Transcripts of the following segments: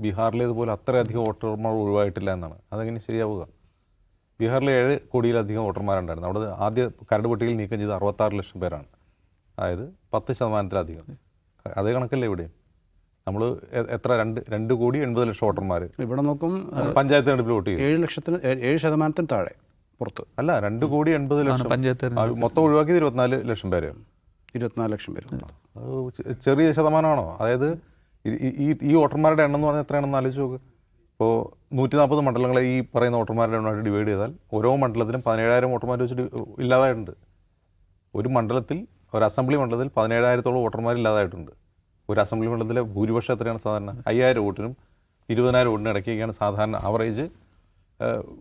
ബീഹാറിലേതുപോലെ അത്രയധികം വോട്ടർമാർ ഒഴിവായിട്ടില്ല എന്നാണ്. അതെങ്ങനെ ശരിയാവുക? ബീഹാറിൽ ഏഴ് കോടിയിലധികം വോട്ടർമാരുണ്ടായിരുന്നു. അവിടെ ആദ്യ കരട് പട്ടികയിൽ നീക്കം ചെയ്ത് അറുപത്താറ് ലക്ഷം പേരാണ്. അതായത് പത്ത് ശതമാനത്തിലധികം. അതേ കണക്കല്ലേ ഇവിടെ? നമ്മൾ എത്ര? രണ്ട് രണ്ട് കോടി എൺപത് ലക്ഷം വോട്ടർമാർ ഇവിടെ നോക്കും പഞ്ചായത്ത് തെരഞ്ഞെടുപ്പിൽ വോട്ട് ചെയ്യും. ഏഴ് ലക്ഷത്തിന് ഏഴ് ശതമാനത്തിന് താഴെ പുറത്ത്. അല്ല രണ്ട് കോടി എൺപത് ലക്ഷം. പഞ്ചായത്ത് ആ, മൊത്തം ഒഴിവാക്കിയത് ഇരുപത്തിനാല് ലക്ഷം പേരെയാണ് ഇരുപത്തിനാല് ലക്ഷം പേര്. അത് ചെറിയ ശതമാനമാണോ? അതായത് ഈ- ഈ- വോട്ടർമാരുടെ എണ്ണം എന്ന് പറഞ്ഞാൽ എത്രയാണെന്ന് ആലോചിച്ച് നോക്ക്. ഇപ്പോൾ നൂറ്റി നാൽപ്പത് മണ്ഡലങ്ങളെ ഈ പറയുന്ന വോട്ടർമാരുടെ എണ്ണമായിട്ട് ഡിവൈഡ് ചെയ്താൽ ഓരോ മണ്ഡലത്തിലും പതിനേഴായിരം വോട്ടർമാർ വെച്ച് ഇല്ലാതായിട്ടുണ്ട്. ഒരു മണ്ഡലത്തിൽ ഒരു അസംബ്ലി മണ്ഡലത്തിൽ പതിനേഴായിരത്തോളം വോട്ടർമാർ ഇല്ലാതായിട്ടുണ്ട്. ഒരു അസംബ്ലി മണ്ഡലത്തിലെ ഭൂരിപക്ഷം എത്രയാണ് സാധാരണ? അയ്യായിരം വോട്ടിനും ഇരുപതിനായിരം വോട്ടിനും ഇടയ്ക്കൊക്കെയാണ് സാധാരണ ആവറേജ്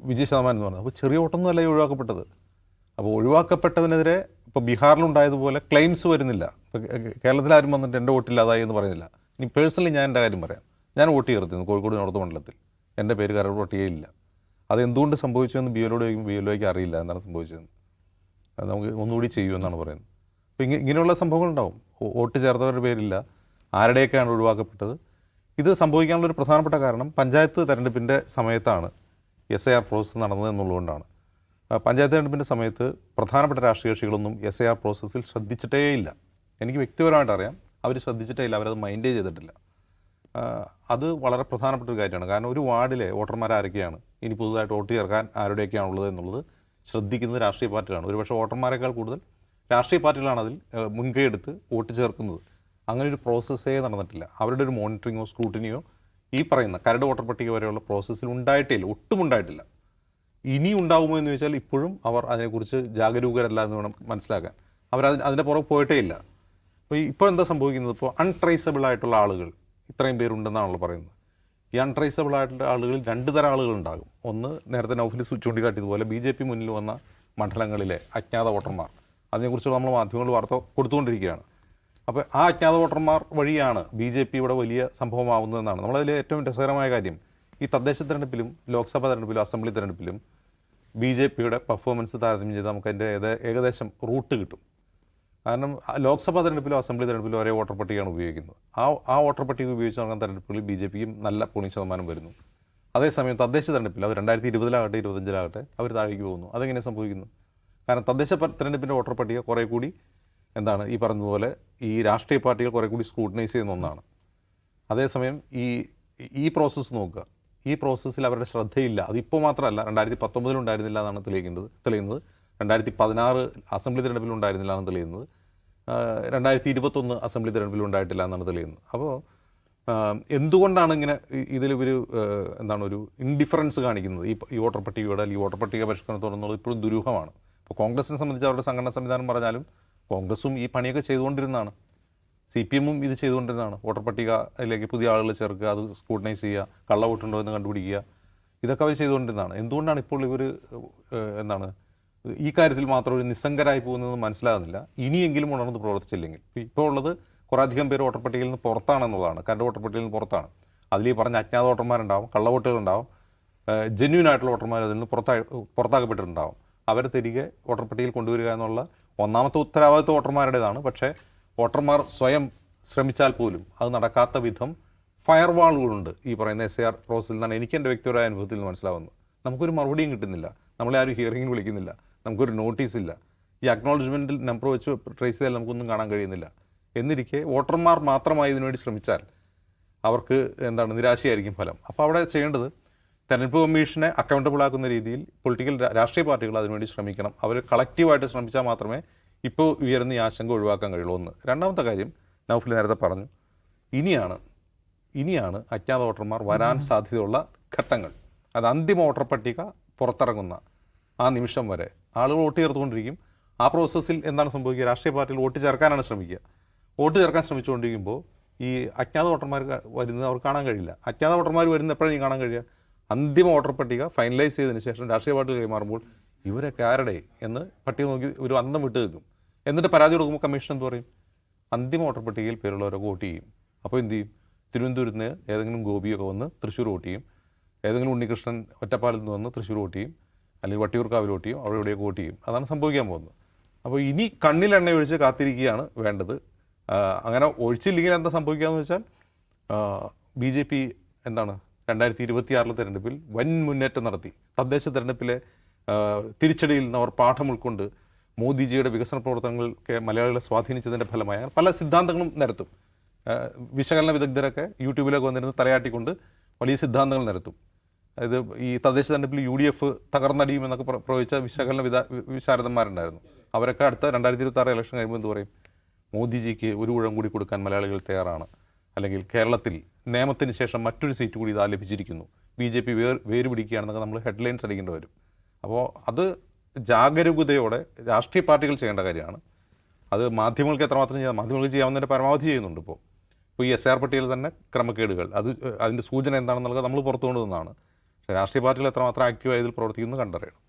വിജയ ശതമാനം എന്ന് പറയുന്നത്. അപ്പോൾ ചെറിയ വോട്ടൊന്നും അല്ല ഒഴിവാക്കപ്പെട്ടത്. അപ്പോൾ ഒഴിവാക്കപ്പെട്ടതിനെതിരെ ഇപ്പോൾ ബീഹാറിലുണ്ടായതുപോലെ ക്ലെയിംസ് വരുന്നില്ല. ഇപ്പോൾ കേരളത്തിൽ ആരും വന്നിട്ട് എന്റെ വോട്ടില്ലാതായി എന്ന് പറയുന്നില്ല. ഇനി പേഴ്സണലി ഞാൻ എന്റെ കാര്യം പറയാം. ഞാൻ വോട്ട് ചേർത്തിരുന്നു കോഴിക്കോട് നോർത്ത് മണ്ഡലത്തിൽ. എന്റെ പേര് കരട് പട്ടികയില്ല അത് എന്തുകൊണ്ട് സംഭവിച്ചതെന്ന് ബി എലോട് ബി എലോയ്ക്ക് അറിയില്ല എന്താണ് സംഭവിച്ചതെന്ന്. അത് നമുക്ക് ഒന്നുകൂടി ചെയ്യുമെന്നാണ് പറയുന്നത്. അപ്പോൾ ഇങ്ങനെ ഇങ്ങനെയുള്ള സംഭവങ്ങളുണ്ടാവും. വോട്ട് ചേർത്തവരുടെ പേരില്ല. ആരുടെയൊക്കെയാണ് ഒഴിവാക്കപ്പെട്ടത്? ഇത് സംഭവിക്കാനുള്ള ഒരു പ്രധാനപ്പെട്ട കാരണം പഞ്ചായത്ത് തെരഞ്ഞെടുപ്പിന്റെ സമയത്താണ് എസ് ഐ ആർ പ്രോസസ്സ് നടന്നത് എന്നുള്ളതുകൊണ്ടാണ്. പഞ്ചായത്ത് തെരഞ്ഞെടുപ്പിന്റെ സമയത്ത് പ്രധാനപ്പെട്ട രാഷ്ട്രീയ കക്ഷികളൊന്നും എസ് ഐ ആർ പ്രോസസ്സിൽ ശ്രദ്ധിച്ചിട്ടേയില്ല. എനിക്ക് വ്യക്തിപരമായിട്ട് അറിയാം അവർ ശ്രദ്ധിച്ചിട്ടില്ല അവരത് മൈൻഡേ ചെയ്തിട്ടില്ല. അത് വളരെ പ്രധാനപ്പെട്ട ഒരു കാര്യമാണ്. കാരണം ഒരു വാർഡിലെ വോട്ടർമാർ ആരൊക്കെയാണ്? ഇനി പുതുതായിട്ട് വോട്ട് ചേർക്കാൻ ആരുടെയൊക്കെയാണ് ഉള്ളത് എന്നുള്ളത് ശ്രദ്ധിക്കുന്നത് രാഷ്ട്രീയ പാർട്ടികളാണ്. ഒരുപക്ഷെ വോട്ടർമാരെക്കാൾ കൂടുതൽ രാഷ്ട്രീയ പാർട്ടികളാണ് അതിൽ മുൻകൈ എടുത്ത് വോട്ട് ചേർക്കുന്നത്. അങ്ങനെ ഒരു പ്രോസസ്സേ നടന്നിട്ടില്ല. അവരുടെ ഒരു മോണിറ്ററിങ്ങോ സ്ക്രൂട്ടിനിയോ ഈ പറയുന്ന കരട് വോട്ടർ പട്ടിക വരെയുള്ള പ്രോസസ്സിൽ ഉണ്ടായിട്ടില്ല. ഒട്ടും ഉണ്ടായിട്ടില്ല. ഇനി ഉണ്ടാകുമോ എന്ന് ചോദിച്ചാൽ ഇപ്പോഴും അവർ അതിനെക്കുറിച്ച് ജാഗരൂകരല്ല എന്ന് വേണം മനസ്സിലാക്കാൻ. അവർ അതിന് അതിന്റെ പുറകെ പോയിട്ടേ ഇല്ല. അപ്പോൾ ഇപ്പോൾ എന്താ സംഭവിക്കുന്നത്? ഇപ്പോൾ അൺട്രേസബിൾ ആയിട്ടുള്ള ആളുകൾ ഇത്രയും പേരുണ്ടെന്നാണല്ലോ പറയുന്നത്. ഈ അൺട്രേസബിൾ ആയിട്ടുള്ള ആളുകളിൽ രണ്ട് തരം ആളുകൾ ഉണ്ടാകും. ഒന്ന് നേരത്തെ നൗഫിൽ ചൂണ്ടിക്കാട്ടിയതുപോലെ ബി ജെ പി മുന്നിൽ വന്ന മണ്ഡലങ്ങളിലെ അജ്ഞാത വോട്ടർമാർ. അതിനെക്കുറിച്ച് നമ്മൾ മാധ്യമങ്ങൾ വാർത്ത കൊടുത്തുകൊണ്ടിരിക്കുകയാണ്. അപ്പോൾ ആ അജ്ഞാത വോട്ടർമാർ വഴിയാണ് ബി ജെ പി ഇവിടെ വലിയ സംഭവമാവുന്നതെന്നാണ് നമ്മളതിൽ ഏറ്റവും രസകരമായ കാര്യം ഈ തദ്ദേശ തെരഞ്ഞെടുപ്പിലും ലോക്സഭാ തെരഞ്ഞെടുപ്പിലും അസംബ്ലി തെരഞ്ഞെടുപ്പിലും ബി ജെ പിയുടെ പെർഫോമൻസ് താരതമ്യം ചെയ്ത് നമുക്ക് അതിന്റെ ഏകദേശം റൂട്ട് കിട്ടും. കാരണം ലോക്സഭാ തെരഞ്ഞെടുപ്പിലോ അസംബ്ലി തെരഞ്ഞെടുപ്പിലോ ഒരേ വോട്ടർ പട്ടികയാണ് ഉപയോഗിക്കുന്നത്. ആ ആ വോട്ടർ പട്ടിക ഉപയോഗിച്ച് നടക്കുന്ന തെരഞ്ഞെടുപ്പുകളിൽ ബി ജെ പിക്കും നല്ല പോളിംഗ് ശതമാനം വരുന്നു. അതേസമയം തദ്ദേശ തെരഞ്ഞെടുപ്പിൽ അവർ രണ്ടായിരത്തി ഇരുപതിലാകട്ടെ ഇരുപത്തഞ്ചിലാകട്ടെ അവർ താഴേക്ക് പോകുന്നു. അതെങ്ങനെ സംഭവിക്കുന്നു? കാരണം തദ്ദേശ തെരഞ്ഞെടുപ്പിന്റെ വോട്ടർ പട്ടിക കുറേ കൂടി എന്താണ് ഈ പറഞ്ഞതുപോലെ ഈ രാഷ്ട്രീയ പാർട്ടികൾ കുറേ കൂടി സ്ക്രൂട്ടനൈസ് ചെയ്യുന്ന ഒന്നാണ്. അതേസമയം ഈ ഈ പ്രോസസ്സ് നോക്കുക. ഈ പ്രോസസ്സിൽ അവരുടെ ശ്രദ്ധയില്ല. അതിപ്പോൾ മാത്രമല്ല രണ്ടായിരത്തി പത്തൊമ്പതിലുണ്ടായിരുന്നില്ല എന്നാണ് തെളിയിക്കേണ്ടത് തെളിയുന്നത്. രണ്ടായിരത്തി പതിനാറ് അസംബ്ലി തിരഞ്ഞെടുപ്പിൽ ഉണ്ടായിരുന്നില്ല എന്നാണ് തെളിയുന്നത്. രണ്ടായിരത്തി ഇരുപത്തൊന്ന് അസംബ്ലി തിരഞ്ഞെടുപ്പിൽ ഉണ്ടായിട്ടില്ല എന്നാണ് തെളിയുന്നത്. അപ്പോൾ എന്തുകൊണ്ടാണ് ഇങ്ങനെ ഇതിൽ ഒരു എന്താണ് ഒരു ഇൻഡിഫറൻസ് കാണിക്കുന്നത്? ഈ ഈ വോട്ടർ പട്ടികയുടെ ഈ വോട്ടർ പട്ടിക പരിഷ്കരണത്തോടെന്നുള്ളത് ഇപ്പോഴും ദുരൂഹമാണ്. ഇപ്പോൾ കോൺഗ്രസിനെ സംബന്ധിച്ച് അവരുടെ സംഘടനാ സംവിധാനം പറഞ്ഞാലും കോൺഗ്രസും ഈ പണിയൊക്കെ ചെയ്തുകൊണ്ടിരുന്നതാണ്. സി പി എമ്മും ഇത് ചെയ്തുകൊണ്ടിരുന്നതാണ്. വോട്ടർ പട്ടികയിലേക്ക് പുതിയ ആളുകൾ ചേർക്കുക അത് സ്ക്രൂട്ടനൈസ് ചെയ്യുക കള്ള വോട്ടുണ്ടോ എന്ന് കണ്ടുപിടിക്കുക ഇതൊക്കെ അവർ ചെയ്തുകൊണ്ടിരുന്നതാണ്. എന്തുകൊണ്ടാണ് ഇപ്പോൾ ഇവർ എന്താണ് ഈ കാര്യത്തിൽ മാത്രം ഒരു നിസ്സംഗരായി പോകുന്നത് മനസ്സിലാകുന്നില്ല. ഇനിയെങ്കിലും ഉണർന്ന് പ്രവർത്തിച്ചില്ലെങ്കിൽ. ഇപ്പോൾ ഉള്ളത് കുറേ അധികം പേര് വോട്ടർപട്ടികയിൽ നിന്ന് പുറത്താണെന്നുള്ളതാണ്. കരട് വോട്ടർപട്ടികയിൽ നിന്ന് പുറത്താണ്. അതിൽ ഈ പറഞ്ഞ അജ്ഞാത വോട്ടർമാരുണ്ടാവും കള്ളവോട്ടുകളുണ്ടാവും ജെന്യൂൻ ആയിട്ടുള്ള വോട്ടർമാർ അതിൽ നിന്ന് പുറത്താ പുറത്താക്കപ്പെട്ടിട്ടുണ്ടാവും. അവരെ തിരികെ വോട്ടർപട്ടികയിൽ കൊണ്ടുവരിക എന്നുള്ള ഒന്നാമത്തെ ഉത്തരവാദിത്വ വോട്ടർമാരുടേതാണ്. പക്ഷേ വോട്ടർമാർ സ്വയം ശ്രമിച്ചാൽ പോലും അത് നടക്കാത്ത വിധം ഫയർ വാളുകളുണ്ട് ഈ പറയുന്ന എസ് ആർ പ്രോസസ്സിൽ നിന്നാണ് എനിക്ക് എന്റെ വ്യക്തിപരമായ അനുഭവത്തിൽ നിന്ന് മനസ്സിലാവുന്നത്. നമുക്കൊരു മറുപടിയും കിട്ടുന്നില്ല. നമ്മളെ ആരും ഹിയറിംഗിന് വിളിക്കുന്നില്ല. നമുക്കൊരു നോട്ടീസ് ഇല്ല. ഈ അക്നോളജ്മെന്റിൽ നമ്പർ വെച്ച് ട്രേസ് ചെയ്താൽ നമുക്കൊന്നും കാണാൻ കഴിയുന്നില്ല. എന്നിരിക്കെ വോട്ടർമാർ മാത്രമായി ഇതിനുവേണ്ടി ശ്രമിച്ചാൽ അവർക്ക് എന്താണ് നിരാശയായിരിക്കും ഫലം. അപ്പോൾ അവിടെ ചെയ്യേണ്ടത് തെരഞ്ഞെടുപ്പ് കമ്മീഷനെ അക്കൗണ്ടബിൾ ആക്കുന്ന രീതിയിൽ പൊളിറ്റിക്കൽ രാഷ്ട്രീയ പാർട്ടികൾ അതിനുവേണ്ടി ശ്രമിക്കണം. അവർ കളക്റ്റീവായിട്ട് ശ്രമിച്ചാൽ മാത്രമേ ഇപ്പോൾ ഉയർന്ന ഈ ആശങ്ക ഒഴിവാക്കാൻ കഴിയുള്ളൂ ഒന്ന് രണ്ടാമത്തെ കാര്യം നൗഫിൽ നേരത്തെ പറഞ്ഞു. ഇനിയാണ് ഇനിയാണ് അജ്ഞാത വോട്ടർമാർ വരാൻ സാധ്യതയുള്ള ഘട്ടങ്ങൾ. അത് അന്തിമ വോട്ടർ പട്ടിക പുറത്തിറങ്ങുന്ന ആ നിമിഷം വരെ ആളുകൾ വോട്ട് ചേർത്തുകൊണ്ടിരിക്കും. ആ പ്രോസസ്സിൽ എന്താണ് സംഭവിക്കുക? രാഷ്ട്രീയ പാർട്ടിയിൽ വോട്ട് ചേർക്കാനാണ് ശ്രമിക്കുക. വോട്ട് ചേർക്കാൻ ശ്രമിച്ചുകൊണ്ടിരിക്കുമ്പോൾ ഈ അജ്ഞാത വോട്ടർമാർ വരുന്നത് അവർക്ക് കാണാൻ കഴിയില്ല. അജ്ഞാത വോട്ടർമാർ വരുന്നത് എപ്പോഴാണ് കാണാൻ കഴിയുക? അന്തിമ വോട്ടർ പട്ടിക ഫൈനലൈസ് ചെയ്തതിന് ശേഷം രാഷ്ട്രീയ പാർട്ടികൾ കൈമാറുമ്പോൾ ഇവരൊക്കെ ആരുടെ എന്ന് പട്ടിക നോക്കി ഒരു അന്തം വിട്ട് നിൽക്കും. എന്നിട്ട് പരാതി കൊടുക്കുമ്പോൾ കമ്മീഷൻ എന്ത് പറയും? അന്തിമ വോട്ടർ പട്ടികയിൽ പേരുള്ളവരൊക്കെ വോട്ട് ചെയ്യും. അപ്പോൾ എന്ത് ചെയ്യും? തിരുവനന്തപുരത്ത് നിന്ന് ഏതെങ്കിലും ഗോപിയൊക്കെ വന്ന് തൃശ്ശൂർ വോട്ട് ചെയ്യും. ഏതെങ്കിലും ഉണ്ണികൃഷ്ണൻ ഒറ്റപ്പാലത്ത് നിന്ന് വന്ന് തൃശ്ശൂർ വോട്ട് ചെയ്യും. അല്ലെങ്കിൽ വട്ടിയൂർക്കാവിൽ വോട്ട് ചെയ്യും അവിടെ എവിടെയൊക്കെ വോട്ട് ചെയ്യും. അതാണ് സംഭവിക്കാൻ പോകുന്നത്. അപ്പോൾ ഇനി കണ്ണിൽ എണ്ണ ഒഴിച്ച് കാത്തിരിക്കുകയാണ് വേണ്ടത്. അങ്ങനെ ഒഴിച്ചില്ലെങ്കിൽ എന്താ സംഭവിക്കുക എന്ന് വെച്ചാൽ ബി ജെ പി എന്താണ് രണ്ടായിരത്തി ഇരുപത്തിയാറിലെ തെരഞ്ഞെടുപ്പിൽ വൻ മുന്നേറ്റം നടത്തി. തദ്ദേശ തെരഞ്ഞെടുപ്പിലെ തിരിച്ചടിയിൽ നിന്ന് അവർ പാഠം ഉൾക്കൊണ്ട് മോദിജിയുടെ വികസന പ്രവർത്തനങ്ങൾക്ക് മലയാളികളെ സ്വാധീനിച്ചതിന്റെ ഫലമായ പല സിദ്ധാന്തങ്ങളും നിരത്തും. വിശകലന വിദഗ്ധരൊക്കെ യൂട്യൂബിലൊക്കെ വന്നിരുന്ന് തലയാട്ടിക്കൊണ്ട് വലിയ സിദ്ധാന്തങ്ങൾ നിരത്തും. അതായത് ഈ തദ്ദേശ തെരഞ്ഞെടുപ്പിൽ യു ഡി എഫ് തകർന്നടിയും എന്നൊക്കെ പ്രവചിച്ച വിശകലന വിധ വിശാരദന്മാരുണ്ടായിരുന്നു. അവരൊക്കെ അടുത്ത രണ്ടായിരത്തി ഇരുപത്തി ആറ് ഇലക്ഷൻ കഴിയുമ്പോൾ എന്ത് പറയും? മോദിജിക്ക് ഒരു ഊഴം കൂടി കൊടുക്കാൻ മലയാളികൾ തയ്യാറാണ്. അല്ലെങ്കിൽ കേരളത്തിൽ നിയമത്തിന് ശേഷം മറ്റൊരു സീറ്റ് കൂടി ഇതാ ലഭിച്ചിരിക്കുന്നു. ബി ജെ പി വേർ വേര് പിടിക്കുകയാണെന്നൊക്കെ നമ്മൾ ഹെഡ്ലൈൻസ് അടിക്കേണ്ടി വരും. അപ്പോൾ അത് ജാഗരൂകതയോടെ രാഷ്ട്രീയ പാർട്ടികൾ ചെയ്യേണ്ട കാര്യമാണ്. അത് മാധ്യമങ്ങൾക്ക് എത്രമാത്രം ചെയ്യാം? മാധ്യമങ്ങൾക്ക് ചെയ്യാവുന്നതിന്റെ പരമാവധി ചെയ്യുന്നുണ്ട് ഇപ്പോൾ. ഇപ്പോൾ ഈ എസ് ആർ പട്ടികയിൽ തന്നെ ക്രമക്കേടുകൾ. അത് അതിന്റെ സൂചന എന്താണെന്നുള്ളത് നമ്മൾ പുറത്തു കൊണ്ടുവന്നതാണ് പക്ഷേ രാഷ്ട്രീയ പാർട്ടികൾ എത്രമാത്രം ആക്റ്റീവായി ഇതിൽ പ്രവർത്തിക്കുന്നു കണ്ടറിയണം.